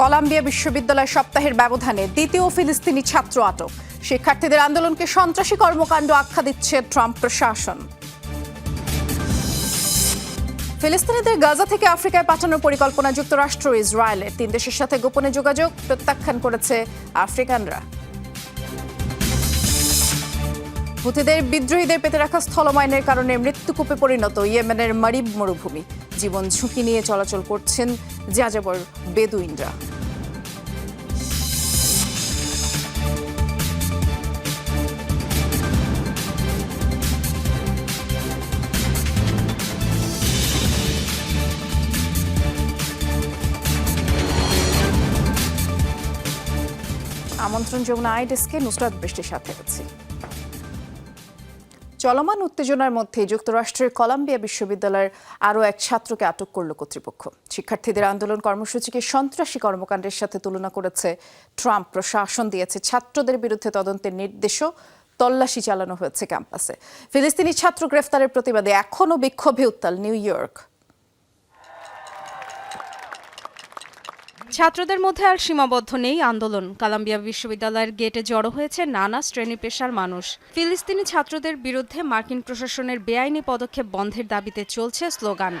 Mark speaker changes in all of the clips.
Speaker 1: Columbia বিশ্ববিদ্যালয় সপ্তাহের ব্যবধানে দ্বিতীয় ফিলিস্তিনি ছাত্র আটক। শিক্ষার্থীদের আন্দোলনকে সন্ত্রাসী কর্মকাণ্ড আখ্যা দিচ্ছে ট্রাম্প প্রশাসন। ফিলিস্তিনিদের গাজা থেকে আফ্রিকায় পাঠানোর পরিকল্পনা যুক্তরাষ্ট্র ইসরায়েলের। তিন দেশের সাথে গোপনে যোগাযোগ প্রত্যাখ্যান করেছে আফ্রিকানরা। হুতিদের বিদ্রোহীদের পেতে রাখা স্থলমাইনের কারণে মৃত্যুকূপে পরিণত ইয়েমেনের মারিব মরুভূমি। জীবন ঝুঁকি নিয়ে চলাচল করছেন যাযাবর বেদুইনরা। আমন্ত্রণ যমুনা আইডেস্কে নুসরাত বৃষ্টির সাথে আছি। চলমান উত্তেজনার মধ্যে যুক্তরাষ্ট্রের কলাম্বিয়া বিশ্ববিদ্যালয়ের আরও এক ছাত্রকে আটক করল কর্তৃপক্ষ। শিক্ষার্থীদের আন্দোলন কর্মসূচিকে সন্ত্রাসী কর্মকাণ্ডের সাথে তুলনা করেছে ট্রাম্প। প্রশাসন দিয়েছে, ছাত্রদের বিরুদ্ধে তদন্তের নির্দেশও তল্লাশি চালানো হয়েছে ক্যাম্পাসে। ফিলিস্তিনি ছাত্র গ্রেফতারের প্রতিবাদে এখনও বিক্ষোভে উত্তাল নিউ ইয়র্ক।
Speaker 2: ছাত্রদের মধ্যে আর সীমাবদ্ধ নেই আন্দোলন। কলাম্বিয়া বিশ্ববিদ্যালয়ের গেটে জড়ো হয়েছে নানা শ্রেণি পেশার মানুষ। ফিলিস্তিনি ছাত্রদের বিরুদ্ধে মার্কিন প্রশাসনের বেআইনি পদক্ষেপ বন্ধের দাবিতে চলছে স্লোগান।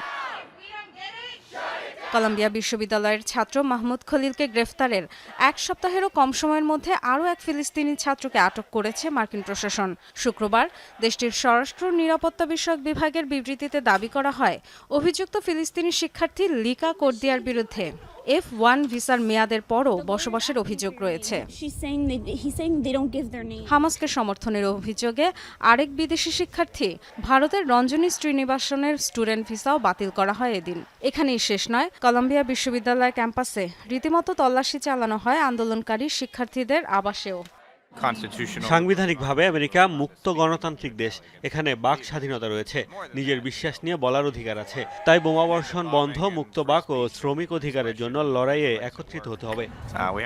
Speaker 2: কলাম্বিয়া বিশ্ববিদ্যালয়ের ছাত্র মাহমুদ খলিলকে গ্রেফতারের এক সপ্তাহেরও কম সময়ের মধ্যে আরও এক ফিলিস্তিনি ছাত্রকে আটক করেছে মার্কিন প্রশাসন। শুক্রবার দেশটির স্বরাষ্ট্র নিরাপত্তা বিষয়ক বিভাগের বিবৃতিতে দাবি করা হয়, অভিযুক্ত ফিলিস্তিনি শিক্ষার্থী লিকা কোর্দিয়ার বিরুদ্ধে। এফ ওয়ান ভিসার মেয়াদের পরও বসবাসের অভিযোগ রয়েছে. হামাসকে সমর্থনের অভিযোগে আরেক বিদেশি শিক্ষার্থী ভারতের রঞ্জনী শ্রীনিবাসনের স্টুডেন্ট ভিসাও বাতিল করা হয় এদিন এখানেই শেষ নয় কলম্বিয়া বিশ্ববিদ্যালয় ক্যাম্পাসে রীতিমতো তল্লাশি চালানো হয় আন্দোলনকারী শিক্ষার্থীদের আবাসেও.
Speaker 3: সাংবিধানিকভাবে আমেরিকা মুক্ত গণতান্ত্রিক দেশ। এখানে বাক স্বাধীনতা রয়েছে। নিজের বিশ্বাস নিয়ে বলার অধিকার আছে। তাই বোমাবর্ষণ বন্ধ মুক্ত বাক ও শ্রমিক অধিকারের জন্য লড়াইয়ে একত্রিত হতে হবে।
Speaker 4: Uh,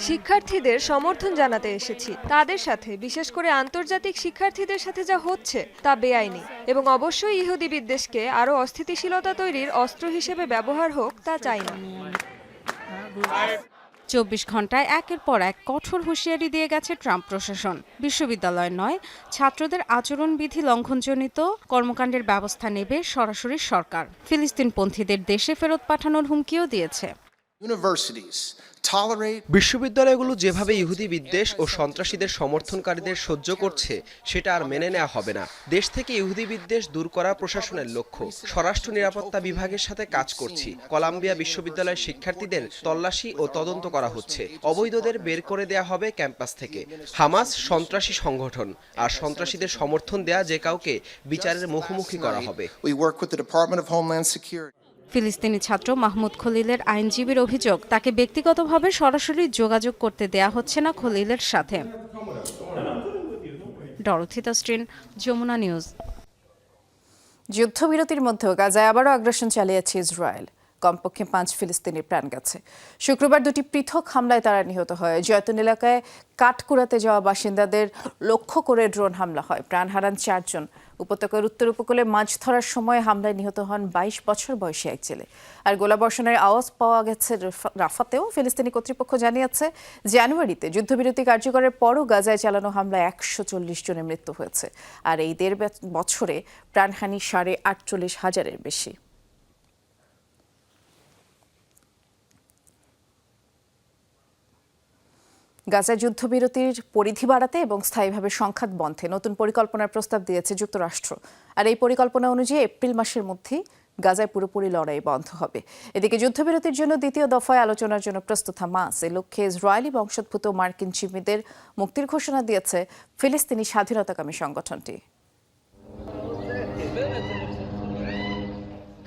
Speaker 5: শিক্ষার্থীদের সমর্থন জানাতে এসেছি। তাদের সাথে বিশেষ করে আন্তর্জাতিক শিক্ষার্থীদের সাথে যা হচ্ছে তা বেআইনি। এবং অবশ্যই ইহুদি বিদ্বেষকে আরও অস্থিতিশীলতা তৈরির অস্ত্র হিসেবে ব্যবহার হোক তা চাই না।
Speaker 2: চব্বিশ ঘন্টায় একের পর এক কঠোর হুঁশিয়ারি দিয়ে গেছে ট্রাম্প প্রশাসন। বিশ্ববিদ্যালয় নয়, ছাত্রদের আচরণবিধি লঙ্ঘনজনিত কর্মকাণ্ডের ব্যবস্থা নেবে সরাসরি সরকার। ফিলিস্তিনপন্থীদের দেশে ফেরত পাঠানোর হুমকিও দিয়েছে।
Speaker 6: বিশ্ববিদ্যালয়গুলো যেভাবে ইহুদি বিদ্বেষ ও সন্ত্রাসীদের সমর্থনকারীদের সহ্য করছে সেটা আর মেনে নেওয়া হবে না। দেশ থেকে ইহুদি বিদ্বেষ দূর করা প্রশাসনের লক্ষ্য। স্বরাষ্ট্র নিরাপত্তা বিভাগের সাথে কাজ করছি। কলাম্বিয়া বিশ্ববিদ্যালয়ের শিক্ষার্থীদের তল্লাশি ও তদন্ত করা হচ্ছে। অবৈধদের বের করে দেয়া হবে ক্যাম্পাস থেকে। হামাস সন্ত্রাসী সংগঠন। আর সন্ত্রাসীদের সমর্থন দেয়া যে কাউকে বিচারের মুখোমুখি করা হবে।
Speaker 2: ফিলিস্তিনি ছাত্র মাহমুদ খলিলের আইনজীবীর অভিযোগ, তাকে ব্যক্তিগতভাবে সরাসরি যোগাযোগ করতে দেয়া হচ্ছে না খলিলের সাথে। যমুনা নিউজ।
Speaker 1: যুদ্ধবিরতির মধ্যেও গাজায় আবারও আগ্রাসন চালিয়েছে ইসরায়েল। কমপক্ষে পাঁচ ফিলিস্তিনির প্রাণ গেছে। শুক্রবার দুটি পৃথক হামলায় তারা নিহত হয়। জয়তুন এলাকায় কাঠকুড়াতে যাওয়া বাসিন্দাদের লক্ষ্য করে ড্রোন হামলা হয়। প্রাণ হারান চারজন। উপত্যকার উত্তর উপকূলে মাছ ধরার সময় হামলায় নিহত হন বাইশ বছর বয়সী এক ছেলে। আর গোলাবর্ষণের আওয়াজ পাওয়া গেছে রাফাতেও, ফিলিস্তিনি কর্তৃপক্ষ জানিয়েছে জানুয়ারিতে যুদ্ধবিরতি কার্যকরের পরও গাজায় চালানো হামলায় একশো চল্লিশ জনের মৃত্যু হয়েছে। আর এই দেড় বছরে প্রাণহানি সাড়ে আটচল্লিশ হাজারের বেশি। গাজায় যুদ্ধবিরতির পরিধি বাড়াতে এবং স্থায়ীভাবে সংঘাত বন্ধে নতুন পরিকল্পনার প্রস্তাব দিয়েছে যুক্তরাষ্ট্র। আর এই পরিকল্পনা অনুযায়ী এপ্রিল মাসের মধ্যেই গাজায় পুরোপুরি লড়াই বন্ধ হবে। এদিকে যুদ্ধবিরতির জন্য দ্বিতীয় দফায় আলোচনার জন্য প্রস্তুত হামাস। এ লক্ষ্যে ইসরায়েলি বংশোদ্ভূত মার্কিন জিম্মিদের মুক্তির ঘোষণা দিয়েছে ফিলিস্তিনি স্বাধীনতাকামী সংগঠনটি।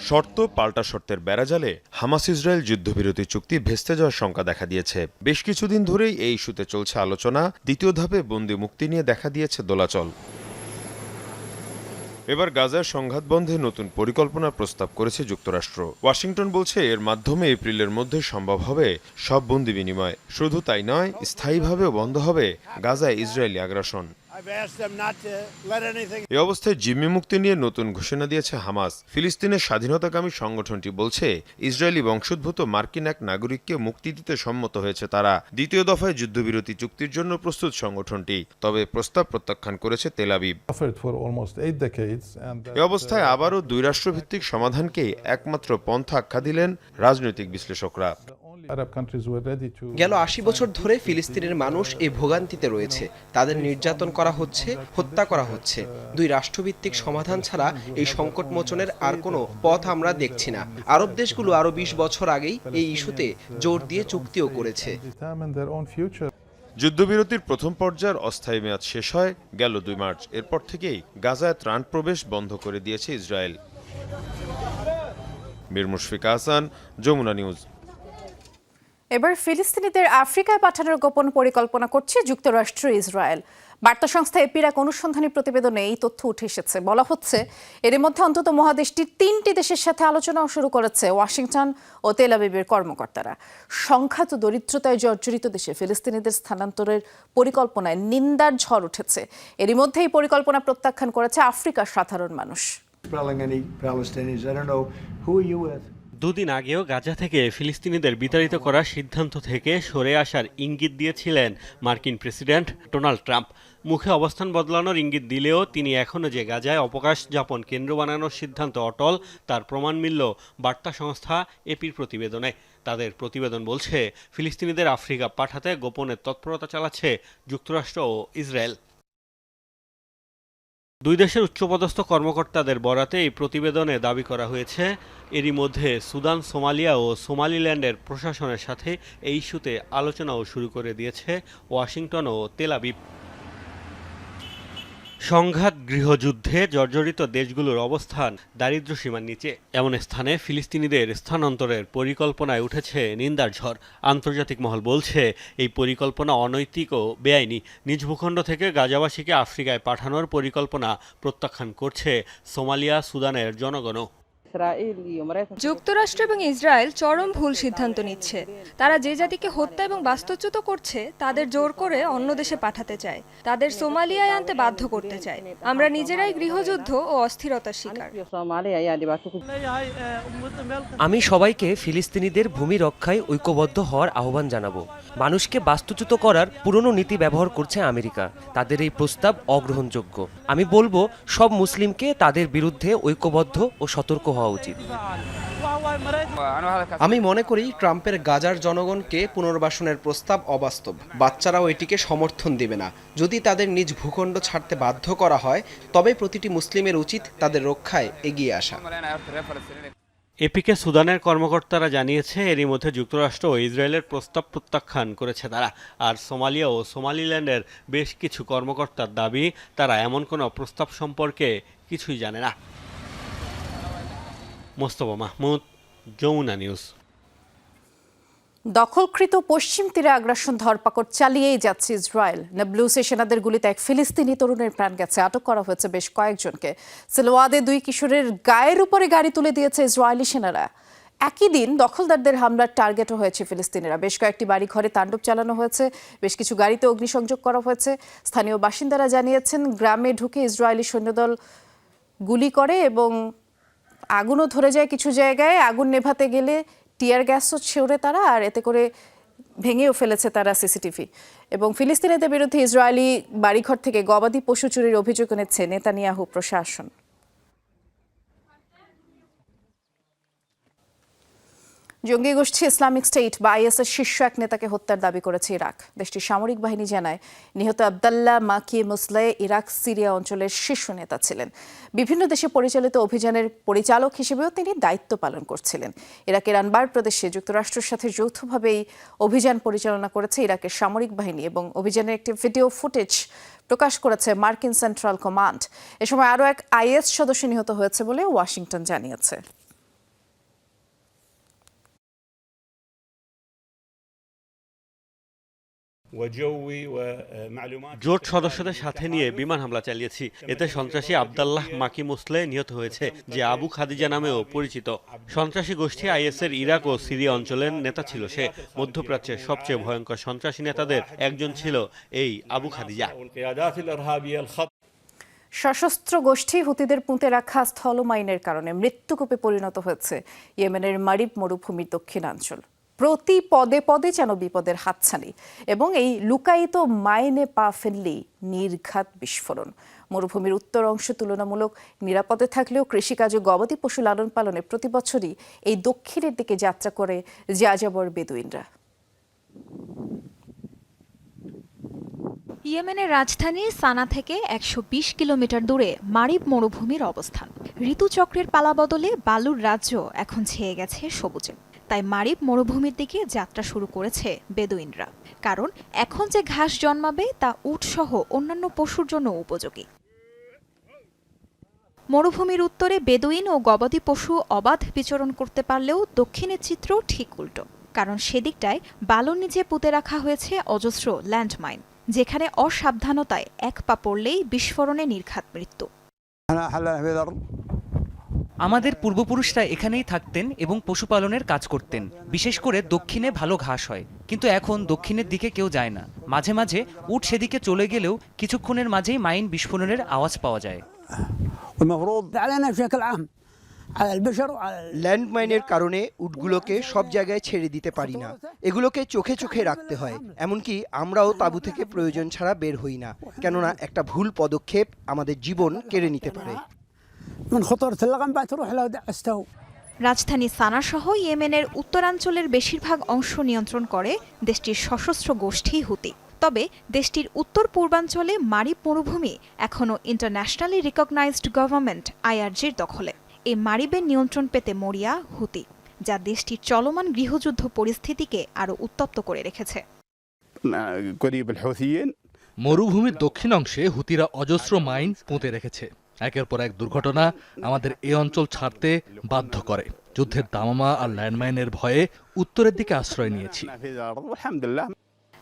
Speaker 7: শর্ত, পাল্টা শর্তের বেড়াজালে হামাস ইসরায়েল যুদ্ধবিরতি চুক্তি ভেস্তে যাওয়ার শঙ্কা দেখা দিয়েছে। বেশ কিছুদিন ধরেই এই ইস্যুতে চলছে আলোচনা, দ্বিতীয় ধাপে বন্দি মুক্তি নিয়ে দেখা দিয়েছে দোলাচল। এবার গাজার সংঘাত বন্ধে নতুন পরিকল্পনার প্রস্তাব করেছে যুক্তরাষ্ট্র। ওয়াশিংটন বলছে, এর মাধ্যমে এপ্রিলের মধ্যে সম্ভব হবে সব বন্দি বিনিময়। শুধু তাই নয়, স্থায়ীভাবেও বন্ধ হবে গাজায় ইসরায়েলি আগ্রাসন। এ অবস্থায় জিম্মি মুক্তি নিয়ে নতুন ঘোষণা দিয়েছে হামাস। ফিলিস্তিনের স্বাধীনতাকামী সংগঠনটি বলছে ইসরায়েলি বংশোদ্ভূত মার্কিন এক নাগরিককে মুক্তি দিতে সম্মত হয়েছে তারা। দ্বিতীয় দফায় যুদ্ধবিরতি চুক্তির জন্য প্রস্তুত সংগঠনটি তবে প্রস্তাব প্রত্যাখ্যান করেছে তেলাবিব এ অবস্থায় আবারও দুই রাষ্ট্রভিত্তিক সমাধানকেই একমাত্র পন্থা আখ্যা দিলেন রাজনৈতিক বিশ্লেষকরা।
Speaker 6: গেল আশি বছর ধরে ফিলিস্তিনের মানুষ এই ভোগান্তিতে রয়েছে। তাদের নির্যাতন করা হচ্ছে হত্যা করা হচ্ছে। দুই রাষ্ট্রভিত্তিক সমাধান ছাড়া এই সংকট মোচনের আর কোনো পথ আমরা দেখছি না। আরব দেশগুলো আরও বিশ বছর আগেই এই ইস্যুতে জোর দিয়ে চুক্তিও করেছে.
Speaker 7: যুদ্ধবিরতির প্রথম পর্যায়ের অস্থায়ী মেয়াদ শেষ হয় গেল দুই মার্চ। এরপর থেকেই গাজায় ত্রাণ প্রবেশ বন্ধ করে দিয়েছে ইসরায়েল। মীর মুশফিক হাসান যমুনা নিউজ।
Speaker 1: এবার ফিলিস্তিনিদের আফ্রিকায় পাঠানোর গোপন পরিকল্পনা করছে যুক্তরাষ্ট্র, ইসরায়েল। বার্তা সংস্থা এপির এক অনুসন্ধানী প্রতিবেদনে এই তথ্য উঠে এসেছে। বলা হচ্ছে, এর মধ্যে অন্তত মহাদেশটির তিনটি দেশের সাথে আলোচনাও শুরু করেছে ওয়াশিংটন ও তেল আবিবের কর্মকর্তারা। সংখ্যাত দরিদ্রতায় জর্জরিত দেশে ফিলিস্তিনিদের স্থানান্তরের পরিকল্পনায় নিন্দার ঝড় উঠেছে। এরই মধ্যে এই পরিকল্পনা প্রত্যাখ্যান করেছে আফ্রিকার সাধারণ মানুষ।
Speaker 3: দুদিন আগেও গাজা থেকে ফিলিস্তিনিদের বিতাড়িত করার সিদ্ধান্ত থেকে সরে আসার ইঙ্গিত দিয়েছিলেন মার্কিন প্রেসিডেন্ট ডোনাল্ড ট্রাম্প। মুখে অবস্থান বদলানোর ইঙ্গিত দিলেও তিনি এখনও যে গাজায় অবকাশ যাপন কেন্দ্র বানানোর সিদ্ধান্ত অটল, তার প্রমাণ মিলল বার্তা সংস্থা এপির প্রতিবেদনে। তাদের প্রতিবেদন বলছে, ফিলিস্তিনিদের আফ্রিকা পাঠাতে গোপনে তৎপরতা চালাচ্ছে যুক্তরাষ্ট্র ও ইসরায়েল। দুই দেশের উচ্চপদস্থ কর্মকর্তাদের বরাতে এই প্রতিবেদনে দাবি করা হয়েছে, এরই মধ্যে সুদান, সোমালিয়া ও সোমালিল্যান্ডের প্রশাসনের সাথে এই ইস্যুতে আলোচনাও শুরু করে দিয়েছে ওয়াশিংটন ও তেলাবিব সংঘাত গৃহযুদ্ধে জর্জরিত দেশগুলোর অবস্থান দারিদ্র্যসীমার নিচে। এমন স্থানে ফিলিস্তিনিদের স্থানান্তরের পরিকল্পনায় উঠেছে নিন্দার ঝড়। আন্তর্জাতিক মহল বলছে, এই পরিকল্পনা অনৈতিক ও বেআইনি। নিজ ভূখণ্ড থেকে গাজাবাসীকে আফ্রিকায় পাঠানোর পরিকল্পনা প্রত্যাখ্যান করছে সোমালিয়া সুদানের জনগণও।
Speaker 5: যুক্তরাষ্ট্র এবং ইসরায়েল চরম ভুল সিদ্ধান্ত নিচ্ছে। তারা যে জাতিকে হত্যা এবং বাস্তুচ্যুত করছে তাদের জোর করে অন্য দেশে পাঠাতে চায়। তাদের সোমালিয়ায় আনতে বাধ্য করতে চায়। আমরা নিজেরাই গৃহযুদ্ধ ও অস্থিরতার শিকার।
Speaker 8: আমি সবাইকে ফিলিস্তিনিদের ভূমি রক্ষায় ঐক্যবদ্ধ হওয়ার আহ্বান জানাব। মানুষকে বাস্তুচ্যুত করার পুরনো নীতি ব্যবহার করছে আমেরিকা। তাদের এই প্রস্তাব অগ্রহণযোগ্য। আমি বলব সব মুসলিমকে তাদের বিরুদ্ধে ঐক্যবদ্ধ ও সতর্ক হওয়া উচিত।
Speaker 6: আমি মনে করি ট্রাম্পের গাজার জনগণকে পুনর্বাসনের প্রস্তাব অবাস্তব। বাচ্চারাও এটিকে সমর্থন দেবে না। যদি তাদের নিজ ভূখণ্ড ছাড়তে বাধ্য করা হয় তবে প্রতিটি মুসলিমের উচিত তাদের রক্ষায় এগিয়ে আসা।
Speaker 3: এপিকে সুদানের কর্মকর্তারা জানিয়েছে এরই মধ্যে যুক্তরাষ্ট্র ও ইসরায়েলের প্রস্তাব প্রত্যাখ্যান করেছে তারা। আর সোমালিয়া ও সোমালিল্যান্ডের বেশ কিছু কর্মকর্তার দাবি তারা এমন কোনো প্রস্তাব সম্পর্কে কিছুই জানে না। মোস্তফা মাহমুদ, যমুনা নিউজ।
Speaker 1: দখলকৃত পশ্চিম তীরে আগ্রাসন ধরপাকড় চালিয়েই যাচ্ছে ইসরায়েল। নাবলুসে সেনাদের গুলিতে এক ফিলিস্তিনি তরুণের প্রাণ গেছে। আটক করা হয়েছে বেশ কয়েকজনকে। সিলোয়াদে দুই কিশোরের গায়ের উপরে গাড়ি তুলে দিয়েছে ইসরায়েলি সেনারা। একই দিন দখলদারদের হামলার টার্গেটও হয়েছে ফিলিস্তিনিরা। বেশ কয়েকটি বাড়ি ঘরে তাণ্ডব চালানো হয়েছে। বেশ কিছু গাড়িতে অগ্নিসংযোগ করা হয়েছে। স্থানীয় বাসিন্দারা জানিয়েছেন, গ্রামে ঢুকে ইসরায়েলি সৈন্যদল গুলি করে এবং আগুনও ধরে যায় কিছু জায়গায়, আগুন নেভাতে গেলে টিয়ার গ্যাসও ছেড়ে তারা আর এতে করে ভেঙেও ফেলেছে তারা সিসিটিভি। এবং ফিলিস্তিনিদের বিরুদ্ধে ইসরায়েলি বাড়িঘর থেকে গবাদি পশু চুরির অভিযোগ এনেছে নেতানিয়াহু প্রশাসন। জঙ্গি গোষ্ঠী ইসলামিক স্টেট বা আইএসের শীর্ষ এক নেতাকে হত্যার দাবি করেছে ইরাক। দেশটির সামরিক বাহিনী জানায়, নিহত আবদাল্লাহ মাকি মুসলে ইরাক সিরিয়া অঞ্চলের শীর্ষ নেতা ছিলেন। বিভিন্ন দেশে পরিচালিত অভিযানের পরিচালক হিসেবেও তিনি দায়িত্ব পালন করছিলেন। ইরাকের আনবার প্রদেশে যুক্তরাষ্ট্রের সাথে যৌথভাবে এই অভিযান পরিচালনা করেছে ইরাকের সামরিক বাহিনী এবং অভিযানের একটি ভিডিও ফুটেজ প্রকাশ করেছে মার্কিন সেন্ট্রাল কমান্ড। এ সময় আরও এক আইএস সদস্য নিহত হয়েছে বলে ওয়াশিংটন জানিয়েছে।
Speaker 3: জোট সদস্যদের সাথে নিয়ে বিমান হামলা চালিয়েছি। এতে সন্ত্রাসী আবদাল্লাহ মাকি মুসলে নিহত হয়েছে যে আবু খাদিজা নামেও পরিচিত। সন্ত্রাসী গোষ্ঠী আইএসের ইরাক ও সিরিয়া অঞ্চলের নেতা ছিল সে। মধ্যপ্রাচ্যের সবচেয়ে ভয়ঙ্কর সন্ত্রাসী নেতাদের একজন ছিল এই আবু খাদিজা।
Speaker 1: সশস্ত্র গোষ্ঠী হুতিদের পুঁতে রাখা স্থলমাইনের কারণে মৃত্যুকূপে পরিণত হয়েছে। ইয়েমেনের মারিব মরুভূমির দক্ষিণাঞ্চল। প্রতি পদে পদে যেন বিপদের হাতছানি এবং এই লুকায়িত মাইনে পা ফেললেই নির্ঘাত বিস্ফোরণ। মরুভূমির উত্তর অংশ তুলনামূলক নিরাপদে থাকলেও কৃষিকাজ গবাদি পশু লালন পালনে প্রতি বছরই এই দক্ষিণের দিকে যাত্রা করে যাযাবর বেদুইনরা।
Speaker 9: ইয়েমেনের রাজধানী সানা থেকে একশো বিশ কিলোমিটার দূরে মারিব মরুভূমির অবস্থান। ঋতুচক্রের পালাবদলে বালুর রাজ্য এখন ছেয়ে গেছে সবুজে। তাই মারিব মরুভূমির দিকে যাত্রা শুরু করেছে বেদুইনরা। কারণ এখন যে ঘাস জন্মাবে, তা উটসহ অন্যান্য পশুর জন্য উপযোগী। মরুভূমির উত্তরে বেদুইন ও গবাদি পশু অবাধ বিচরণ করতে পারলেও দক্ষিণের চিত্র ঠিক উল্টো। কারণ সেদিকটায় বালুর নিচে পুঁতে রাখা হয়েছে অজস্র ল্যান্ডমাইন, যেখানে অসাবধানতায় এক পা পড়লেই বিস্ফোরণে নির্ঘাত মৃত্যু।
Speaker 8: আমাদের পূর্বপুরুষরা এখানেই থাকতেন এবং পশুপালনের কাজ করতেন। বিশেষ করে দক্ষিণে ভালো ঘাস হয়। কিন্তু এখন দক্ষিণের দিকে কেউ যায় না। মাঝে মাঝে উট সেদিকে চলে গেলেও কিছুক্ষণের মাঝেই মাইন বিস্ফোরণের আওয়াজ পাওয়া যায়।
Speaker 10: ল্যান্ডমাইনের কারণে উটগুলোকে সব জায়গায় ছেড়ে দিতে পারি না। এগুলোকে চোখে চোখে রাখতে হয়। এমনকি আমরাও তাঁবু থেকে প্রয়োজন ছাড়া বের হই না। কেননা একটা ভুল পদক্ষেপ আমাদের জীবন কেড়ে নিতে পারে।
Speaker 9: রাজধানী সানা সহ ইয়েমেনের উত্তরাঞ্চলের বেশিরভাগ অংশ নিয়ন্ত্রণ করে দেশটির সশস্ত্র গোষ্ঠী হুতি। তবে দেশটির উত্তর পূর্বাঞ্চলে মারিব মরুভূমি এখনও ইন্টারন্যাশনালি রিকগনাইজড গভর্নমেন্ট আইআরজির দখলে। এই মারিবের নিয়ন্ত্রণ পেতে মরিয়া হুতি যা দেশটির চলমান গৃহযুদ্ধ পরিস্থিতিকে আরও উত্তপ্ত করে রেখেছে।
Speaker 11: মরুভূমির দক্ষিণ অংশে হুতিরা অজস্র মাইন পুঁতে রেখেছে। একের পর এক দুর্ঘটনা আমাদের এই অঞ্চল ছাড়তে বাধ্য করে। যুদ্ধের দামামা আর ল্যান্ডমাইনের ভয়ে উত্তরের দিকে আশ্রয় নিয়েছি।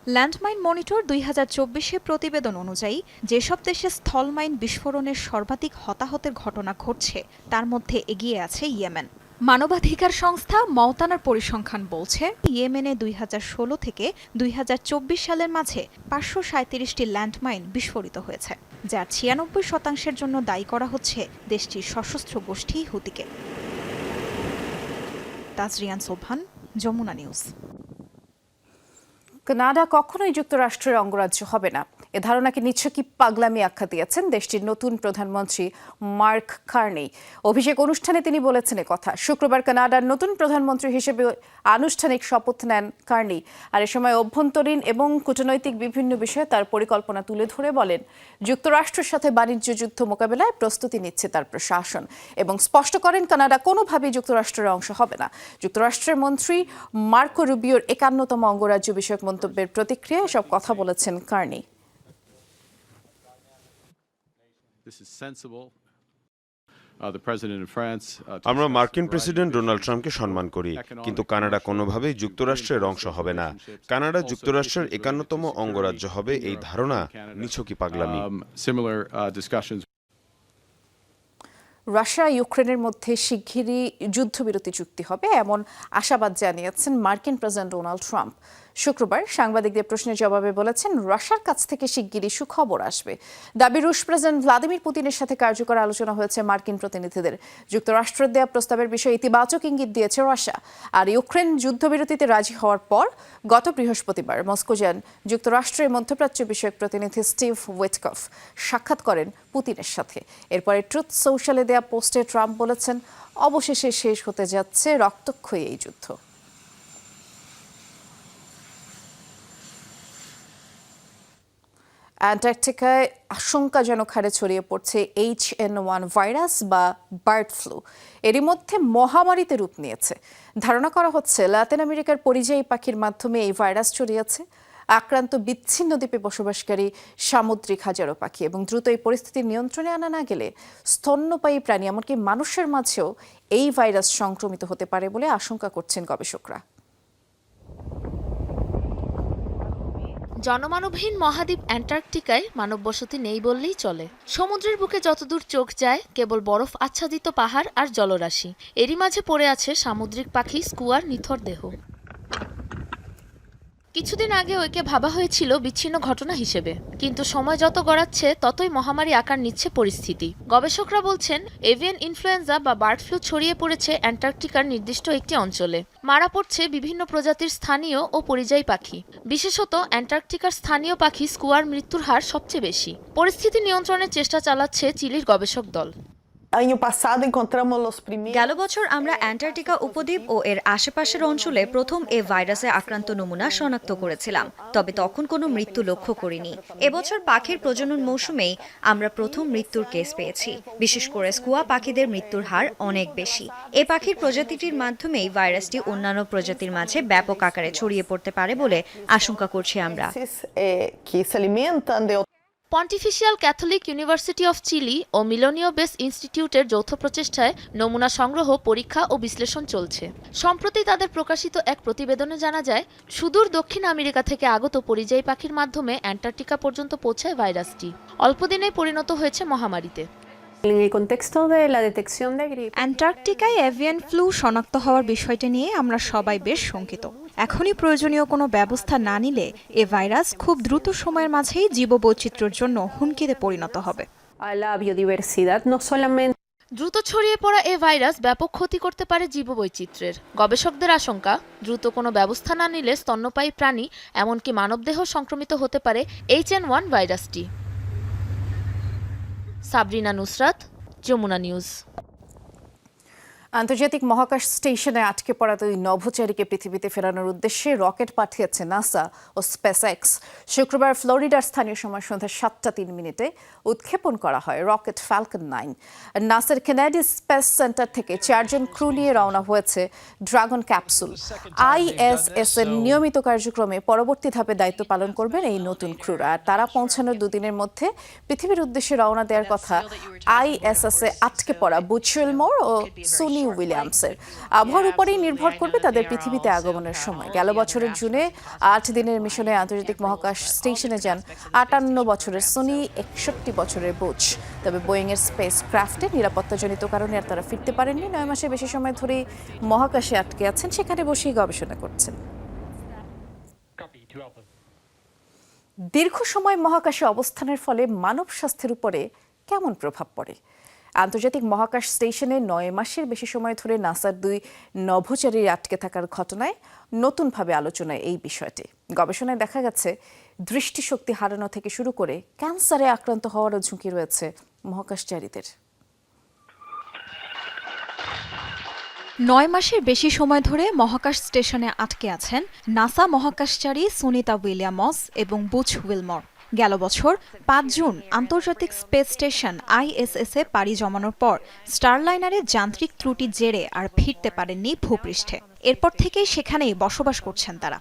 Speaker 9: ল্যান্ডমাইন মনিটর দুই হাজার চব্বিশে প্রতিবেদন অনুযায়ী, যেসব দেশে স্থলমাইন বিস্ফোরণের সর্বাধিক হতাহতের ঘটনা ঘটছে, তার মধ্যে এগিয়ে আছে ইয়েমেন। মানবাধিকার সংস্থা মওতানার পরিসংখ্যান বলছে, ইয়েমেনে দুই হাজার ষোলো থেকে দুই হাজার চব্বিশ সালের মাঝে পাঁচশো সাঁত্রিশটি ল্যান্ডমাইন বিস্ফোরিত হয়েছে যার ছিয়ানব্বই শতাংশের জন্য দায়ী করা হচ্ছে দেশটির সশস্ত্র গোষ্ঠী হুতিকে। তাজরিয়ান সোভান যমুনা নিউজ।
Speaker 1: কানাডা কখনোই যুক্তরাষ্ট্রের অঙ্গরাজ্য হবে না। এ ধারণাকে নিছকই পাগলামি আখ্যা দিয়েছেন দেশটির নতুন প্রধানমন্ত্রী মার্ক কার্নি। অভিষেক অনুষ্ঠানে তিনি বলেছেন কথা। শুক্রবার কানাডার নতুন প্রধানমন্ত্রী হিসেবে আনুষ্ঠানিক শপথ নেন কার্নি। আর এ সময় অভ্যন্তরীণ এবং কূটনৈতিক বিভিন্ন বিষয়ে তার পরিকল্পনা তুলে ধরে বলেন, যুক্তরাষ্ট্রের সাথে বাণিজ্য যুদ্ধ মোকাবেলায় প্রস্তুতি নিচ্ছে তার প্রশাসন এবং স্পষ্ট করেন কানাডা কোনোভাবেই যুক্তরাষ্ট্রের অংশ হবে না। যুক্তরাষ্ট্রের মন্ত্রী মার্কো রুবিওর একান্নতম অঙ্গরাজ্য বিষয়ক মন্তব্যের প্রতিক্রিয়ায় এসব কথা বলেছেন কার্নি।
Speaker 7: আমরা মার্কিন প্রেসিডেন্ট ডোনাল্ড ট্রাম্পকে সম্মান করি কিন্তু কানাডা কোনোভাবেই যুক্তরাষ্ট্রের অংশ হবে না। কানাডা যুক্তরাষ্ট্রের একান্নতম অঙ্গরাজ্য হবে এই ধারণা নিছকি পাগলামি।
Speaker 1: রাশিয়া ইউক্রেনের মধ্যে শিগগিরই যুদ্ধবিরতি চুক্তি হবে এমন আশাবাদ জানিয়েছেন মার্কিন প্রেসিডেন্ট ডোনাল্ড ট্রাম্প। শুক্রবার সাংবাদিকদের প্রশ্নের জবাবে বলেছেন, রাশিয়ার কাছ থেকে শিগগিরই সুখবর আসবে। দাবি, রুশ প্রেসিডেন্ট ভ্লাদিমির পুতিনের সাথে কার্যকর আলোচনা হয়েছে মার্কিন প্রতিনিধিদের। যুক্তরাষ্ট্রের দেয়া প্রস্তাবের বিষয়ে ইতিবাচক ইঙ্গিত দিয়েছে রাশিয়া। আর ইউক্রেন যুদ্ধবিরতিতে রাজি হওয়ার পর গত বৃহস্পতিবার মস্কো যান যুক্তরাষ্ট্রের মধ্যপ্রাচ্য বিষয়ক প্রতিনিধি স্টিভ ওয়েটকফ সাক্ষাৎ করেন পুতিনের সাথে। এরপরে ট্রুথ সোশ্যালে দেয়া পোস্টে ট্রাম্প বলেছেন, অবশেষে শেষ হতে যাচ্ছে রক্তক্ষয়ী এই যুদ্ধ। অ্যান্টার্কটিকায় আশঙ্কাজনক হারে ছড়িয়ে পড়ছে এইচ এন ওয়ান ভাইরাস বা বার্ড ফ্লু। এরই মধ্যে মহামারীতে রূপ নিয়েছে। ধারণা করা হচ্ছে লাতিন আমেরিকার পরিযায়ী পাখির মাধ্যমে এই ভাইরাস ছড়িয়েছে। আক্রান্ত বিচ্ছিন্ন দ্বীপে বসবাসকারী সামুদ্রিক হাজারো পাখি এবং দ্রুত এই পরিস্থিতি নিয়ন্ত্রণে আনা না গেলে স্তন্যপায়ী প্রাণী, এমনকি মানুষের মাঝেও এই ভাইরাস সংক্রমিত হতে পারে বলে আশঙ্কা করছেন গবেষকরা।
Speaker 12: জনমানবহীন মহাদ্বীপ অ্যান্টার্কটিকায় মানববসতি নেই বললেই চলে। সমুদ্রের বুকে যতদূর চোখ যায়, কেবল বরফ আচ্ছাদিত পাহাড় আর জলরাশি। এরই মাঝে পড়ে আছে সামুদ্রিক পাখি স্কুয়ার নিথর দেহ। কিছুদিন আগে ওকে ভাবা হয়েছিল বিচ্ছিন্ন ঘটনা হিসেবে। কিন্তু সময় যত গড়াচ্ছে, ততই মহামারী আকার নিচ্ছে পরিস্থিতি। গবেষকরা বলছেন, এভিয়ান ইনফ্লুয়েঞ্জা বা বার্ড ফ্লু ছড়িয়ে পড়েছে অ্যান্টার্কটিকার নির্দিষ্ট একটি অঞ্চলে। মারা পড়ছে বিভিন্ন প্রজাতির স্থানীয় ও পরিযায়ী পাখি। বিশেষত অ্যান্টার্কটিকার স্থানীয় পাখি স্কুয়ার মৃত্যুর হার সবচেয়ে বেশি। পরিস্থিতি নিয়ন্ত্রণের চেষ্টা চালাচ্ছে চিলির গবেষক দল।
Speaker 13: গেল বছর আমরা অ্যান্টার্কটিকা উপদ্বীপ ও এর আশেপাশের অঞ্চলে প্রথম এ ভাইরাসে আক্রান্ত নমুনা শনাক্ত করেছিলাম তবে তখন কোনো মৃত্যু লক্ষ্য করিনি। এবছর পাখির প্রজনন মৌসুমেই আমরা প্রথম মৃত্যুর কেস পেয়েছি। বিশেষ করে স্কুয়া পাখিদের মৃত্যুর হার অনেক বেশি। এ পাখির প্রজাতিটির মাধ্যমেই ভাইরাসটি অন্যান্য প্রজাতির মাঝে ব্যাপক আকারে ছড়িয়ে পড়তে পারে বলে আশঙ্কা করছি আমরা।
Speaker 12: Pontifical Catholic University of Chile ও মিলোনিও বেস ইনস্টিটিউটের যৌথ প্রচেষ্টায় নমুনা সংগ্রহ পরীক্ষা ও বিশ্লেষণ চলছে। সম্প্রতি তাদের প্রকাশিত এক প্রতিবেদনে জানা যায় সুদূর দক্ষিণ আমেরিকা থেকে আগত পরিযায়ী পাখির মাধ্যমে অ্যান্টার্কটিকা পর্যন্ত পৌঁছায় ভাইরাসটি। অল্পদিনেই পরিণত হয়েছে মহামারীতে।
Speaker 9: অ্যান্টার্কটিকায় এভিয়ান ফ্লু শনাক্ত হওয়ার বিষয়টি নিয়ে আমরা সবাই বেশ শঙ্কিত। এখনই প্রয়োজনীয় কোনো ব্যবস্থা না নিলে এ ভাইরাস খুব দ্রুত সময়ের মাঝেই জীববৈচিত্র্যের জন্য হুমকিতে পরিণত হবে।
Speaker 12: দ্রুত ছড়িয়ে পড়া এ ভাইরাস ব্যাপক ক্ষতি করতে পারে জীববৈচিত্র্যের। গবেষকদের আশঙ্কা দ্রুত কোনো ব্যবস্থা না নিলে স্তন্যপায়ী প্রাণী এমনকি মানবদেহ সংক্রমিত হতে পারে এইচ এন ওয়ান ভাইরাসটি। সাবরিনা নুসরাত যমুনা নিউজ।
Speaker 1: আন্তর্জাতিক মহাকাশ স্টেশনে আটকে পড়া দুই নভোচারীকে পৃথিবীতে ফেরানোর উদ্দেশ্যে রকেট পাঠিয়েছে নাসা ও স্পেসএক্স। শুক্রবার ফ্লোরিডার স্থানীয় সময় সন্ধ্যা সাতটা তিন মিনিটে উৎক্ষেপণ করা হয় রকেট ফ্যালকন নাইন। নাসার কেনেডি স্পেস সেন্টার থেকে চারজন ক্রু নিয়ে রওনা হয়েছে ড্রাগন ক্যাপসুল। আইএসএস এর নিয়মিত কার্যক্রমে পরবর্তী ধাপে দায়িত্ব পালন করবেন এই নতুন ক্রুরা। আর তারা পৌঁছানোর দুদিনের মধ্যে পৃথিবীর উদ্দেশ্যে রওনা দেওয়ার কথা আইএসএস এ আটকে পড়া বুচুয়েল মোর ও সুনি উইলিয়ামসের আবহাওয়ার উপরেই নির্ভর করবে তাদের পৃথিবীতে আগমনের সময়। গেল বছরের জুনে আট দিনের মিশনে আন্তর্জাতিক মহাকাশ স্টেশনে যান আটান্ন বছরের সোনি একষট্টি বছরের বুচ। তবে বোয়িং এর স্পেস ক্রাফটে নিরাপত্তাজনিত কারণে আর তারা ফিরতে পারেননি। নয় মাসে বেশি সময় ধরেই মহাকাশে আটকে আছেন। সেখানে বসেই গবেষণা করছেন। দীর্ঘ সময় মহাকাশে অবস্থানের ফলে মানব স্বাস্থ্যের উপরে কেমন প্রভাব পড়ে? আন্তর্জাতিক মহাকাশ স্টেশনে নয় মাসের বেশি সময় ধরে নাসার দুই নভোচারীর আটকে থাকার ঘটনায় নতুনভাবে আলোচনায় এই বিষয়টি। গবেষণায় দেখা গেছে, দৃষ্টিশক্তি হারানো থেকে শুরু করে ক্যান্সারে আক্রান্ত হওয়ারও ঝুঁকি রয়েছে মহাকাশচারীদের।
Speaker 9: নয় মাসের বেশি সময় ধরে মহাকাশ স্টেশনে আটকে আছেন নাসা মহাকাশচারী সুনিতা উইলিয়ামস এবং বুচ উইলমর। গেল বছর পাঁচ জুন আন্তর্জাতিক স্পেস স্টেশন আইএসএস এ পাড়ি জমানোর পর স্টারলাইনারের যান্ত্রিক ত্রুটির জেরে আর ফিরতে পারেননি ভূপৃষ্ঠে। এরপর থেকেই সেখানেই বসবাস করছেন তারা।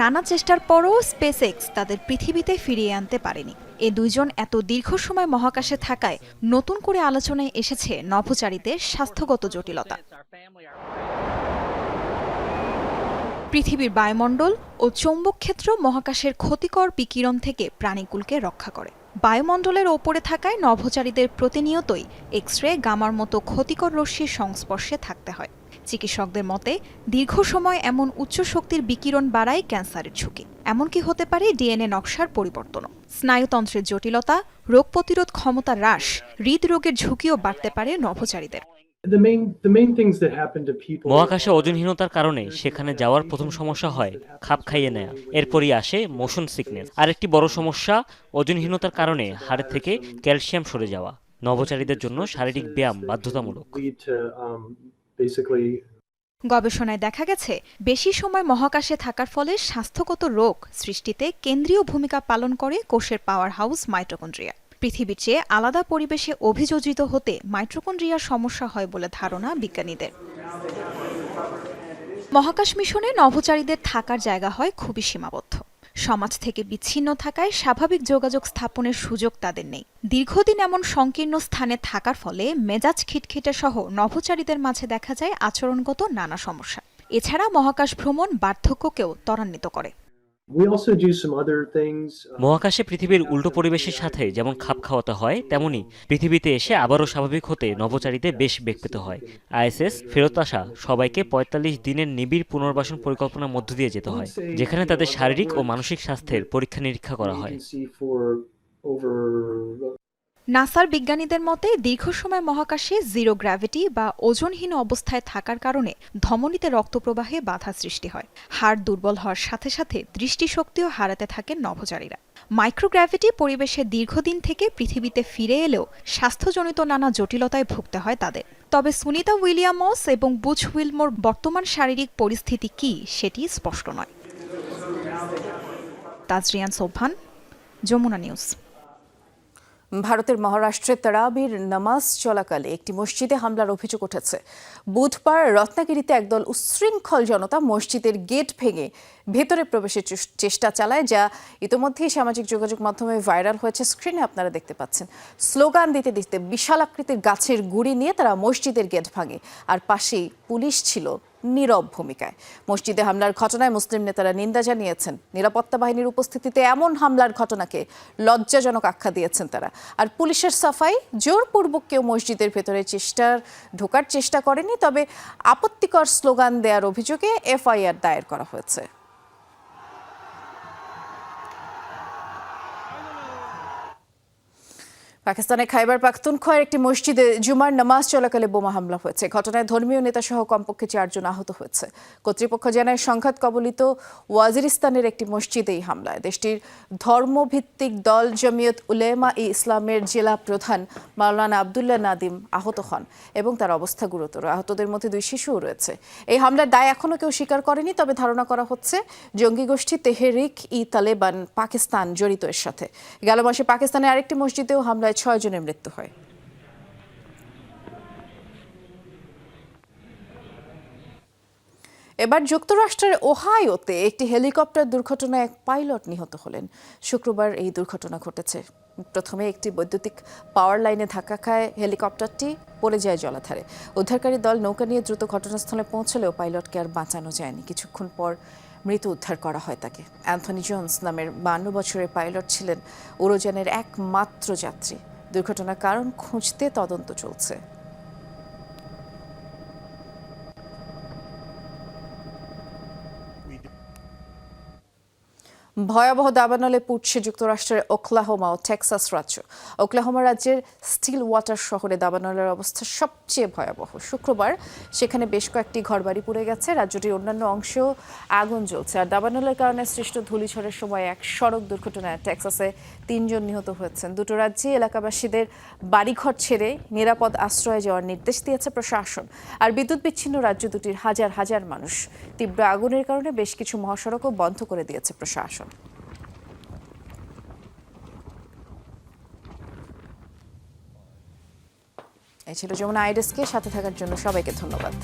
Speaker 9: নানা চেষ্টার পরও স্পেসএক্স তাদের পৃথিবীতে ফিরিয়ে আনতে পারেনি। এ দুইজন এত দীর্ঘ সময় মহাকাশে থাকায় নতুন করে আলোচনায় এসেছে নভোচারীদের স্বাস্থ্যগত জটিলতা। পৃথিবীর বায়ুমণ্ডল ও চৌম্বক ক্ষেত্র মহাকাশের ক্ষতিকর বিকিরণ থেকে প্রাণীকুলকে রক্ষা করে। বায়ুমণ্ডলের ওপরে থাকায় নভোচারীদের প্রতিনিয়তই এক্স রে গামার মতো ক্ষতিকর রশ্মির সংস্পর্শে থাকতে হয়। চিকিৎসকদের মতে, দীর্ঘ সময় এমন উচ্চ শক্তির বিকিরণ বাড়ায় ক্যান্সারের ঝুঁকি। এমনকি হতে পারে ডিএনএ নকশার পরিবর্তনও। স্নায়ুতন্ত্রের জটিলতা, রোগ প্রতিরোধ ক্ষমতা হ্রাস, হৃদরোগের ঝুঁকিও বাড়তে পারে নভোচারীদের।
Speaker 8: মহাকাশে ওজনহীনতার কারণে সেখানে যাওয়ার প্রথম সমস্যা হয় খাপ খাইয়ে নেয়া। এরপরই আসে মোশন সিকনেস আরেকটি বড় সমস্যা ওজনহীনতার কারণে হাড় থেকে ক্যালসিয়াম সরে যাওয়া। নভোচারীদের জন্য শারীরিক ব্যায়াম বাধ্যতামূলক।
Speaker 9: গবেষণায় দেখা গেছে বেশি সময় মহাকাশে থাকার ফলে স্বাস্থ্যগত রোগ সৃষ্টিতে কেন্দ্রীয় ভূমিকা পালন করে কোষের পাওয়ার হাউস মাইটোকন্ড্রিয়া পৃথিবীর চেয়ে আলাদা পরিবেশে অভিযোজিত হতে মাইট্রোকন্ড্রিয়ার সমস্যা হয় বলে ধারণা বিজ্ঞানীদের। মহাকাশ মিশনে নভোচারীদের থাকার জায়গা হয় খুবই সীমাবদ্ধ। সমাজ থেকে বিচ্ছিন্ন থাকায় স্বাভাবিক যোগাযোগ স্থাপনের সুযোগ তাদের নেই। দীর্ঘদিন এমন সংকীর্ণ স্থানে থাকার ফলে মেজাজ খিটখিটে সহ নভোচারীদের মাঝে দেখা যায় আচরণগত নানা সমস্যা। এছাড়া মহাকাশ ভ্রমণ বার্ধক্যকেও ত্বরান্বিত করে।
Speaker 14: Uh,
Speaker 8: মহাকাশে পৃথিবীর উল্টো পরিবেশের সাথে যেমন খাপ খাওয়াতে হয় তেমনি পৃথিবীতে এসে আবারও স্বাভাবিক হতে নবচারীতে বেশ ব্যক্তিত পেতে হয়। আইএসএস ফেরত আসা সবাইকে পঁয়তাল্লিশ দিনের নিবিড় পুনর্বাসন পরিকল্পনার মধ্য দিয়ে যেতে হয় যেখানে তাদের শারীরিক ও মানসিক স্বাস্থ্যের পরীক্ষা নিরীক্ষা করা হয়।
Speaker 9: নাসার বিজ্ঞানীদের মতে, দীর্ঘ সময় মহাকাশে জিরো গ্র্যাভিটি বা ওজনহীন অবস্থায় থাকার কারণে ধমনীতে রক্তপ্রবাহে বাধা সৃষ্টি হয়। হাড় দুর্বল হওয়ার সাথে সাথে দৃষ্টিশক্তিও হারাতে থাকেন নভোচারীরা। মাইক্রোগ্র্যাভিটি পরিবেশে দীর্ঘদিন থেকে পৃথিবীতে ফিরে এলেও স্বাস্থ্যজনিত নানা জটিলতায় ভুগতে হয় তাদের। তবে সুনিতা উইলিয়ামস এবং বুচ উইলমোর বর্তমান শারীরিক পরিস্থিতি কী সেটি স্পষ্ট নয়। তাজরিয়ান সোভান যমুনা নিউজ।
Speaker 1: ভারতের মহারাষ্ট্রে তারাবির নামাজ চলাকালে একটি মসজিদে হামলার অভিযোগ উঠেছে। বুধবার রত্নাগিরিতে একদল উচ্ছৃঙ্খল জনতা মসজিদের গেট ভেঙে ভেতরে প্রবেশের চেষ্টা চালায়, যা ইতোমধ্যেই সামাজিক যোগাযোগ মাধ্যমে ভাইরাল হয়েছে। স্ক্রিনে আপনারা দেখতে পাচ্ছেন, স্লোগান দিতে দিতে বিশাল আকৃতির গাছের গুড়ি নিয়ে তারা মসজিদের গেট ভাঙে। আর পাশেই পুলিশ ছিল। নীরব ভূমিকায়। মসজিদে হামলার ঘটনায় মুসলিম নেতারা নিন্দা জানিয়েছেন। নিরাপত্তা বাহিনীর উপস্থিতিতে এমন হামলার ঘটনাকে লজ্জাজনক আখ্যা দিয়েছেন তারা। আর পুলিশের সাফাই জোরপূর্বক কেউ মসজিদের ভেতরে চেষ্টার, ঢোকার চেষ্টা করেনি, তবে আপত্তিকর স্লোগান দেওয়ার অভিযোগে এফআইআর দায়ের করা হয়েছে। পাকিস্তানের খাইবার পাখতুনখোয়ার একটি মসজিদে জুমার নামাজ চলাকালে বোমা হামলা হয়েছে। ঘটনায় ধর্মীয় নেতা সহ কমপক্ষে চারজন আহত হয়েছে। কর্তৃপক্ষ জানায়, সংঘাত কবলিত ওয়াজিরিস্তানের একটি মসজিদে এই হামলায়। দেশটির ধর্মভিত্তিক দল জমিয়ত উলেমা ই ইসলামের জেলা প্রধান মাওলানা আবদুল্লাহ নাদিম আহত হন এবং তার অবস্থা গুরুতর। আহতদের মধ্যে দুই শিশুও রয়েছে। এই হামলার দায় এখনও কেউ স্বীকার করেনি, তবে ধারণা করা হচ্ছে, জঙ্গি গোষ্ঠী তেহরিক ই তালেবান পাকিস্তান জড়িত এর সাথে। গেল মাসে পাকিস্তানের আরেকটি মসজিদেও হামলায় ছয় জনের মৃত্যু হয়। এবার যুক্তরাষ্ট্রের ওহাইওতে একটি হেলিকপ্টার দুর্ঘটনায় এক পাইলট নিহত হলেন। শুক্রবার এই দুর্ঘটনা ঘটেছে। প্রথমে একটি বৈদ্যুতিক পাওয়ার লাইনে ধাক্কা খায় হেলিকপ্টারটি, পড়ে যায় জলাধারে। উদ্ধারকারী দল নৌকা নিয়ে দ্রুত ঘটনাস্থলে পৌঁছলেও পাইলটকে আর বাঁচানো যায়নি। কিছুক্ষণ পর মৃত উদ্ধার করা হয় তাকে। অ্যান্থনি জোন্স নামের বান্ন বছরের পাইলট ছিলেন উড়োজানের একমাত্র যাত্রী। দুর্ঘটনার কারণ খুঁজতে তদন্ত চলছে। ভয়াবহ দাবানলে পুড়ছে যুক্তরাষ্ট্রের ওকলাহোমা ও টেক্সাস রাজ্য। ওকলাহোমা রাজ্যের স্টিল ওয়াটার শহরে দাবানলের অবস্থা সবচেয়ে ভয়াবহ। শুক্রবার সেখানে বেশ কয়েকটি ঘরবাড়ি পুড়ে গেছে, রাজ্যটির অন্যান্য অংশেও আগুন জ্বলছে। আর দাবানলের কারণে সৃষ্ট ধূলিঝড়ের সময় এক সড়ক দুর্ঘটনায় টেক্সাসে তিনজন নিহত হয়েছেন। দুটো রাজ্যে এলাকাবাসীদের বাড়িঘর ছেড়ে নিরাপদ আশ্রয়ে যাওয়ার নির্দেশ দিয়েছে প্রশাসন। আর বিদ্যুৎ বিচ্ছিন্ন রাজ্য দুটির হাজার হাজার মানুষ তীব্র আগুনের কারণে বেশ কিছু মহাসড়কও বন্ধ করে দিয়েছে প্রশাসন। এই ছিল যমুনা আইডেসকে, সাথে থাকার জন্য সবাইকে ধন্যবাদ।